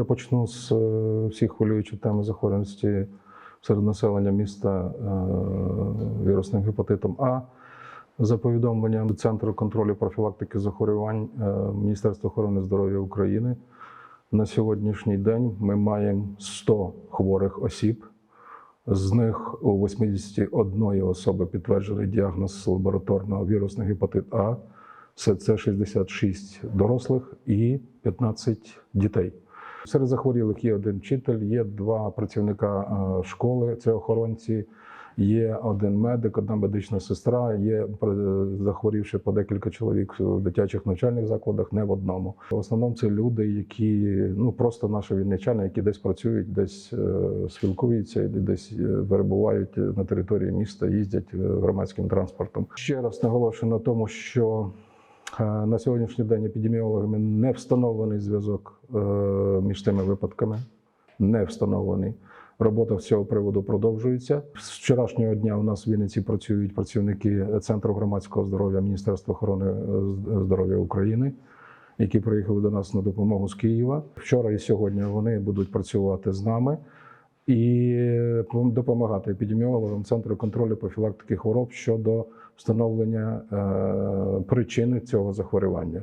Я почну з е, всіх хвилюючих теми захворюваності серед населення міста е, вірусним гепатитом А. За повідомленням Центру контролю профілактики захворювань е, Міністерства охорони здоров'я України на сьогоднішній день ми маємо 100 хворих осіб. З них у 81 особи підтверджений діагноз лабораторного вірусний гепатит А. Це, це 66 дорослих і 15 дітей. Серед захворілих є один вчитель, є два працівника е, школи, це охоронці, є один медик, одна медична сестра, є е, захворівши по декілька чоловік в дитячих навчальних закладах, не в одному. В основному це люди, які ну просто наші вінничани, які десь працюють, десь е, спілкуються, десь перебувають на території міста, їздять громадським транспортом. Ще раз наголошую на тому, що На сьогоднішній день епідеміологами не встановлений зв'язок е, між цими випадками. Не встановлений. Робота з цього приводу продовжується. З вчорашнього дня у нас в Вінниці працюють працівники Центру громадського здоров'я Міністерства охорони е, здоров'я України, які приїхали до нас на допомогу з Києва. Вчора і сьогодні вони будуть працювати з нами і допомагати епідеміологам Центру контролю профілактики хвороб щодо встановлення е, причини цього захворювання.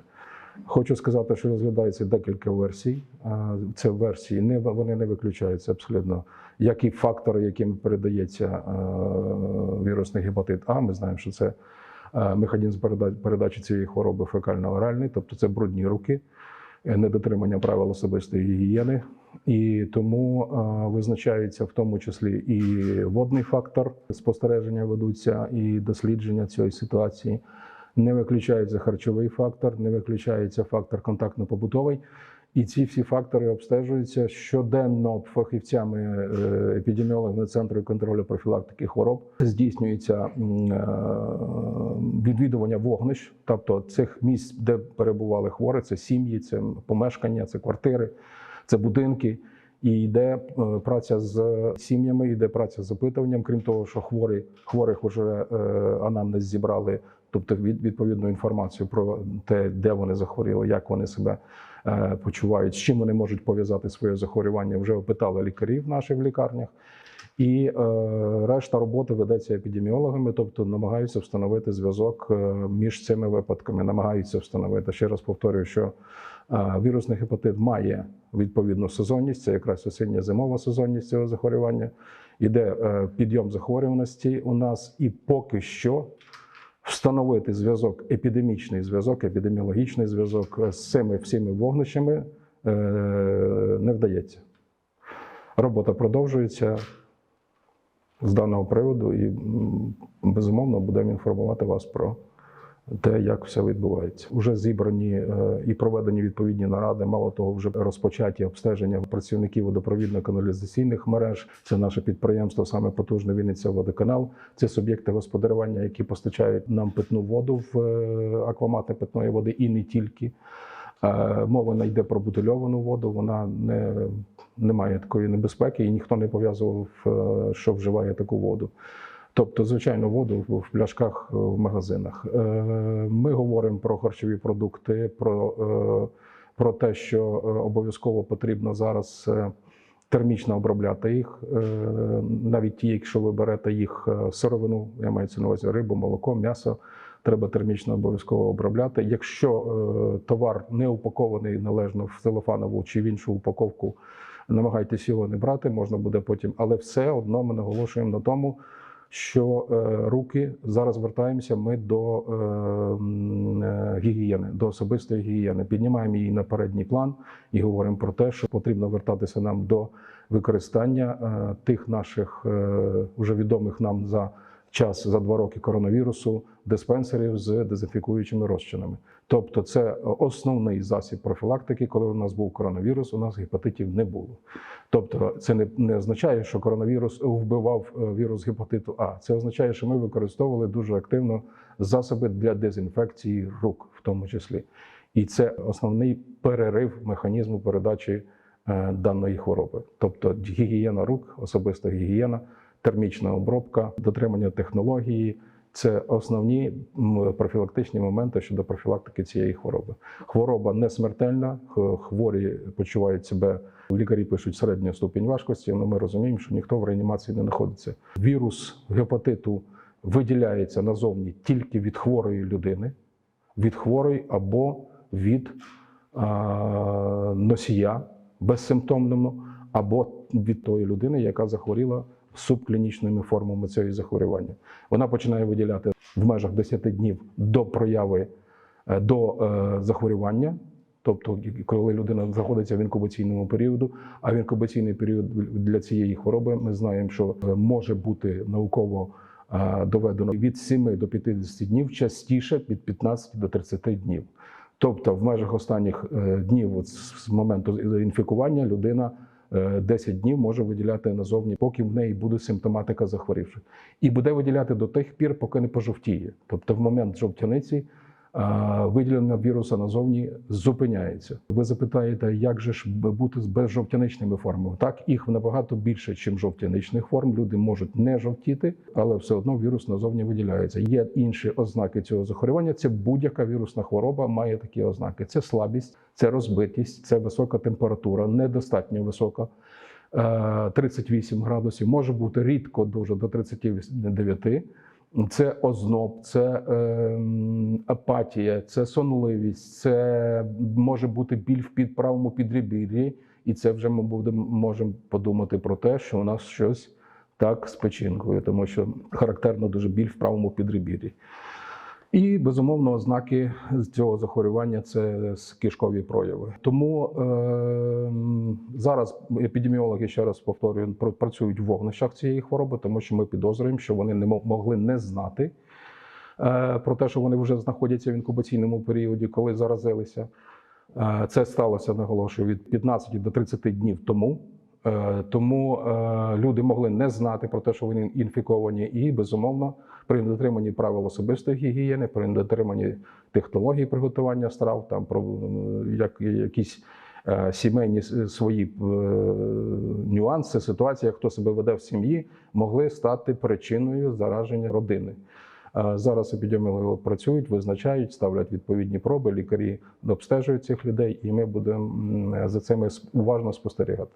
Хочу сказати, що розглядається декілька версій. Е, Це версії не вони не виключаються абсолютно. Які фактори, якими передається е, вірусний гепатит А, ми знаємо, що це е, механізм переда- передачі цієї хвороби фекально-оральний, тобто це брудні руки, е, недотримання правил особистої гігієни. І тому визначається в тому числі і водний фактор спостереження ведуться, і дослідження цієї ситуації. Не виключається харчовий фактор, не виключається фактор контактно-побутовий. І ці всі фактори обстежуються щоденно фахівцями е, епідеміологами Центру контролю профілактики хвороб. Здійснюється е, відвідування вогнищ, тобто цих місць, де перебували хворі, це сім'ї, це помешкання, це квартири, це будинки. І йде е, праця з сім'ями, йде праця з опитуванням. Крім того, що хворі хворих вже е, анамнез зібрали, тобто від, відповідну інформацію про те, де вони захворіли, як вони себе почувають, з чим вони можуть пов'язати своє захворювання. Вже опитали лікарів наших в лікарнях. І е, решта роботи ведеться епідеміологами, тобто намагаються встановити зв'язок е, між цими випадками, намагаються встановити. Ще раз повторюю, що е, вірусний гепатит має відповідну сезонність, це якраз осіння зимова сезонність цього захворювання. Іде е, підйом захворюваності у нас, і поки що встановити зв'язок, епідемічний зв'язок, епідеміологічний зв'язок з цими всіми вогнищами е, не вдається. Робота продовжується з даного приводу, і безумовно будемо інформувати вас про те, як все відбувається. Уже зібрані е, і проведені відповідні наради. Мало того, вже розпочаті обстеження працівників водопровідно-каналізаційних мереж. Це наше підприємство, саме потужне Вінниця водоканал. Це суб'єкти господарювання, які постачають нам питну воду в е, аквамати питної води і не тільки. Е, Мова не йде про бутильовану воду, вона не, не має такої небезпеки, і ніхто не пов'язував, що вживає таку воду. Тобто, звичайно, воду в пляшках е, в магазинах. Е, Ми говоримо про харчові продукти, про, е, про те, що обов'язково потрібно зараз термічно обробляти їх, навіть ті, якщо ви берете їх сировину, я маю на увазі рибу, молоко, м'ясо. Треба термічно обов'язково обробляти. Якщо товар не упакований належно в целофанову чи в іншу упаковку, намагайтесь його не брати, можна буде потім. Але все одно ми наголошуємо на тому, що е, руки зараз вертаємося ми до е, е, гігієни, до особистої гігієни. Піднімаємо її на передній план і говоримо про те, що потрібно вертатися нам до використання тих наших вже відомих нам за час за два роки коронавірусу диспенсерів з дезінфікуючими розчинами. Тобто, це основний засіб профілактики. Коли у нас був коронавірус, у нас гепатитів не було. Тобто, це не, не означає, що коронавірус вбивав е, вірус гепатиту А. Це означає, що ми використовували дуже активно засоби для дезінфекції рук, в тому числі. І це основний перерив механізму передачі е, даної хвороби. Тобто гігієна рук, особиста гігієна, термічна обробка, дотримання технології. Це основні профілактичні моменти щодо профілактики цієї хвороби. Хвороба не смертельна, хворі почувають себе. Лікарі пишуть середню ступінь важкості, але ми розуміємо, що ніхто в реанімації не знаходиться. Вірус гепатиту виділяється назовні тільки від хворої людини, від хворої або від а, носія безсимптомному, або від тої людини, яка захворіла субклінічними формами цього захворювання. Вона починає виділяти в межах 10 днів до прояви е, до е, захворювання. Тобто, коли людина знаходиться в інкубаційному періоду, а в інкубаційний період для цієї хвороби ми знаємо, що е, може бути науково доведено від 7 до 50 днів, частіше від 15 до 30 днів. Тобто, в межах останніх днів, з моменту інфікування, людина 10 днів може виділяти назовні, поки в неї буде симптоматика захворівших, і буде виділяти до тих пір, поки не пожовтіє. Тобто, в момент жовтяниці виділення віруса назовні зупиняється. Ви запитаєте, як же ж бути з безжовтяничними формами? Так, їх набагато більше, ніж жовтяничних форм. Люди можуть не жовтіти, але все одно вірус назовні виділяється. Є інші ознаки цього захворювання. Це будь-яка вірусна хвороба має такі ознаки: це слабість, це розбитість, це висока температура, недостатньо висока. е, 38 градусів, може бути рідко дуже до 39. Це озноб, це е, апатія, це сонливість, це може бути біль в під правому підребір'ї, і це вже ми будемо можемо подумати про те, що у нас щось так з печінкою, тому що характерно дуже біль в правому підребір'ї. І безумовно, ознаки цього захворювання це кишкові прояви. Тому ем, зараз епідеміологи ще раз повторюю, пр- працюють в вогнищах цієї хвороби, тому що ми підозрюємо, що вони не мо- могли не знати е, про те, що вони вже знаходяться в інкубаційному періоді, коли заразилися. Е, Це сталося, наголошую, від 15 до 30 днів тому. Е, Тому е, люди могли не знати про те, що вони інфіковані, і безумовно при дотриманні правил особистої гігієни, при дотриманні технологій приготування страв, там про як якісь е, сімейні свої нюанси, ситуації, хто себе веде в сім'ї, могли стати причиною зараження родини. Зараз епідеміологи працюють, визначають, ставлять відповідні проби, лікарі обстежують цих людей, і ми будемо за цим уважно спостерігати.